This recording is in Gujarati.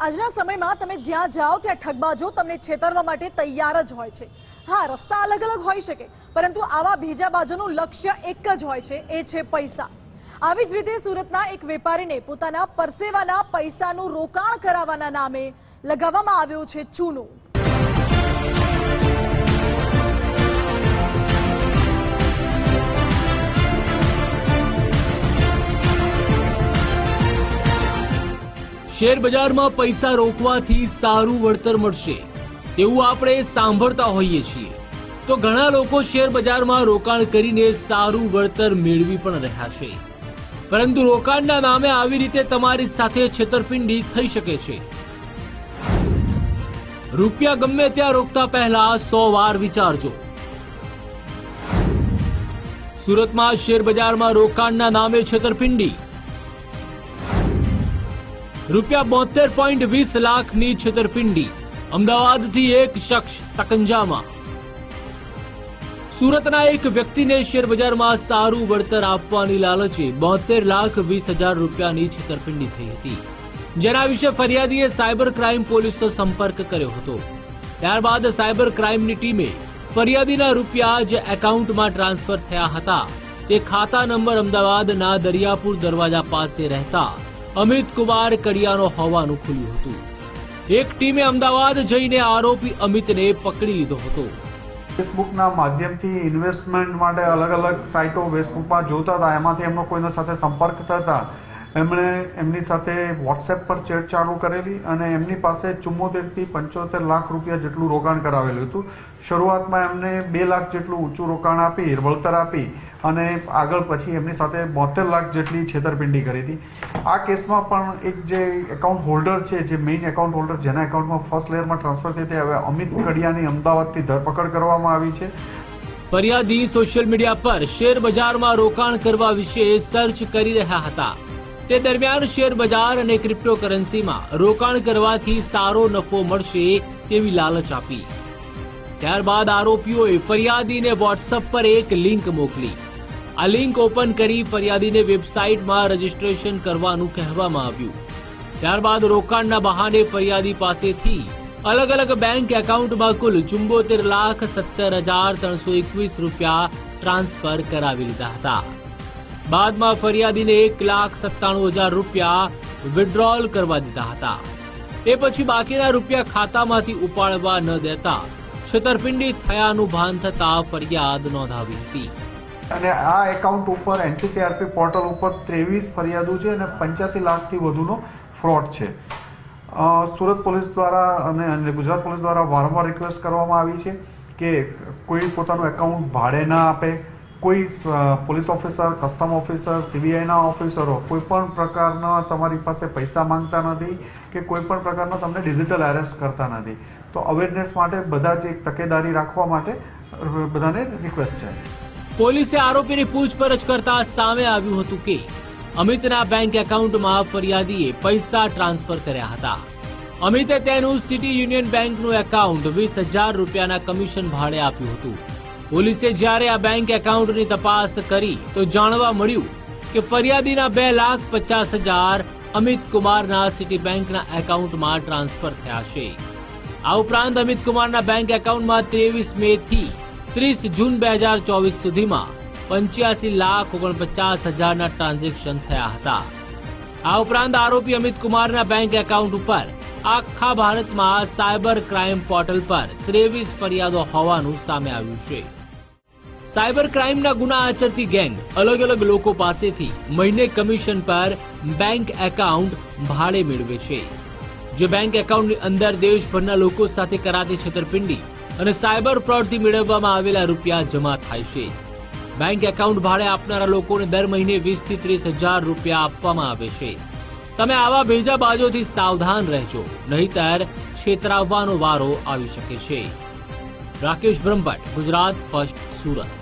આજના સમયમાં તમે જ્યાં જાઓ ત્યાં ઠગબાજો તમને છેતરવા માટે તૈયાર જ હોય છે. હા, રસ્તા અલગ અલગ હોઈ શકે, પરંતુ આવા ભેજા બાજુનું લક્ષ્ય એક જ હોય છે, એ છે પૈસા. આવી જ રીતે સુરતના એક વેપારીને પોતાના પરસેવાના પૈસાનું રોકાણ કરાવવાના નામે લગાવવામાં આવ્યો છે ચૂનો. શેર બજારમાં પૈસા રોકવાથી સારું વળતર મળશે. તેવું આપણે સાંભળતા હોઈએ છીએ. તો ઘણા લોકો શેર બજારમાં રોકાણ કરીને સારું વળતર મેળવી પણ રહ્યા છે. પરંતુ રોકાણના નામે આવી રીતે તમારી સાથે છેતરપિંડી થઈ શકે છે. રૂપિયા ગમે ત્યાં રોકતા પહેલા સો વાર વિચારજો. સુરતમાં શેર બજારમાં રોકાણના નામે છેતરપિંડી રૂપિયા બોતેર પોઈન્ટ વીસ લાખની છેતરપિંડી. અમદાવાદથી એક શખ્સ સકંજામાં. સુરતના એક વ્યક્તિને શેરબજારમાં સારું વળતર આપવાની લાલચે બોતેર લાખ વીસ હજાર રૂપિયાની છેતરપિંડી થઈ હતી. જેના વિશે ફરિયાદીએ સાયબર ક્રાઇમ પોલીસનો સંપર્ક કર્યો હતો. ત્યારબાદ સાયબર ક્રાઇમની ટીમે ફરિયાદીના રૂપિયા જે એકાઉન્ટમાં ટ્રાન્સફર થયા હતા. તે ખાતા નંબર અમદાવાદના દરિયાપુર દરવાજા પાસે રહેતા અમિત કુમાર કડિયાનો હોવાનું ખુલ્યું હતું. એક ટીમે અમદાવાદ જઈને આરોપી અમિતને પકડી લીધો હતો. ફેસબુકના માધ્યમથી ઇન્વેસ્ટમેન્ટ માટે અલગ અલગ સાઇટો ફેસબુકમાં જોતા હતા. એમાંથી એમનો કોઈના સાથે સંપર્ક થતા એમણે એમની સાથે વોટ્સએપ પર ચેટ ચાલુ કરેલી અને એમની પાસે ચુમ્મોતેરથી પંચોતેર લાખ રૂપિયા જેટલું રોકાણ કરાવેલું હતું. શરૂઆતમાં એમને બે લાખ જેટલું ઊંચું રોકાણ આપી, વળતર આપી અને આગળ પછી એમની સાથે બોતેર લાખ જેટલી છેતરપિંડી કરી હતી. આ કેસમાં પણ એક જે એકાઉન્ટ હોલ્ડર છે, જે મેઇન એકાઉન્ટ હોલ્ડર જેના એકાઉન્ટમાં ફર્સ્ટ લેયરમાં ટ્રાન્સફર થઈ હતી, હવે અમિત કડિયાની અમદાવાદથી ધરપકડ કરવામાં આવી છે. ફરિયાદી સોશિયલ મીડિયા પર શેર બજારમાં રોકાણ કરવા વિશે સર્ચ કરી રહ્યા હતા. તે દરમિયાન શેર બજાર અને ક્રિપ્ટોકરન્સીમાં રોકાણ કરવાથી સારો નફો મળશે તેવી લાલચ આપી. ત્યારબાદ આરોપીઓએ ફરિયાદીને વોટ્સઅપ પર એક લિંક મોકલી. આ લિંક ઓપન કરી ફરિયાદીને વેબસાઇટમાં રજીસ્ટ્રેશન કરવાનું કહેવામાં આવ્યું. ત્યારબાદ રોકાણના બહાને ફરિયાદી પાસેથી અલગ અલગ બેંક એકાઉન્ટમાં કુલ ચુંબોતેર લાખ સત્તર હજાર ત્રણસો એકવીસ રૂપિયા ટ્રાન્સફર કરાવી લીધા હતા. બાદમાં ફરિયાદીને એક લાખ સત્તાણું હજાર રૂપિયા વિડ્રોલ કરવા દીધા હતા. એ પછી બાકીના રૂપિયા ખાતામાંથી ઉપાડવા ન દેતા છેતરપિંડી થયાનું ભાન થતા ફરિયાદ નોંધાવી હતી. અને આ એકાઉન્ટ ઉપર એનસીસીઆરપી પોર્ટલ ઉપર ત્રેવીસ ફરિયાદો છે અને પંચ્યાસી લાખથી વધુનો ફ્રોડ છે. સુરત પોલીસ દ્વારા અને ગુજરાત પોલીસ દ્વારા વારંવાર રિક્વેસ્ટ કરવામાં આવી છે કે કોઈ પોતાનું એકાઉન્ટ ભાડે ના આપે. કોઈ પોલીસ ઓફિસર, કસ્ટમ ઓફિસર સીબીઆઈના ઓફિસરો કોઈ પણ પ્રકારના તમારી પાસે પૈસા માંગતા નથી કે કોઈ પણ પ્રકારના તમને ડિજિટલ એરેસ્ટ કરતા નથી. તો અવેરનેસ માટે બધા જ એક તકેદારી રાખવા માટે બધાને રિક્વેસ્ટ છે. પોલીસે આરોપીની પૂછપરછ કરતા સામે આવ્યું હતું કે અમિતના બેંક એકાઉન્ટમાં ફરિયાદીએ પૈસા ટ્રાન્સફર કર્યા હતા. અમિતે તેનું સિટી યુનિયન બેંકનું એકાઉન્ટ વીસ હજાર રૂપિયાના કમિશન ભાડે આપ્યું હતું. પોલીસે જ્યારે આ બેંક એકાઉન્ટની તપાસ કરી તો જાણવા મળ્યું કે ફરિયાદીના બે લાખ પચાસ હજાર અમિત કુમારના સિટી બેંકના એકાઉન્ટમાં ટ્રાન્સફર થયા છે. આ ઉપરાંત અમિત કુમારના બેંક એકાઉન્ટમાં ત્રેવીસ મે થી ત્રીસ જૂન બે હજાર ચોવીસ સુધીમાં પંચ્યાસી લાખ ઓગણપચાસ હજારના ટ્રાન્ઝેક્શન થયા હતા. આ ઉપરાંત આરોપી અમિત કુમારના બેંક એકાઉન્ટ ઉપર આખા ભારતમાં સાયબર ક્રાઇમ પોર્ટલ પર ત્રેવીસ ફરિયાદો હોવાનું સામે આવ્યું છે. સાયબર ક્રાઇમના ગુના આચરતી ગેંગ અલગ અલગ લોકો પાસેથી મહિને કમિશન પર બેંક એકાઉન્ટ ભાડે મેળવે છે. જે બેંક એકાઉન્ટની અંદર દેશભરના લોકો સાથે કરાતી છેતરપિંડી અને સાયબર ફ્રોડથી મેળવવામાં આવેલા રૂપિયા જમા થાય છે બેંક એકાઉન્ટ ભાડે આપનારા લોકોને દર મહિને વીસથી ત્રીસ હજાર રૂપિયા આપવામાં આવે છે. તમે આવા ભેજા બાજુથી સાવધાન રહેજો, નહીતર છેતરાવવાનો વારો આવી શકે છે. રાકેશ બ્રહ્મભટ્ટ, ગુજરાત ફર્સ્ટ, સુરત.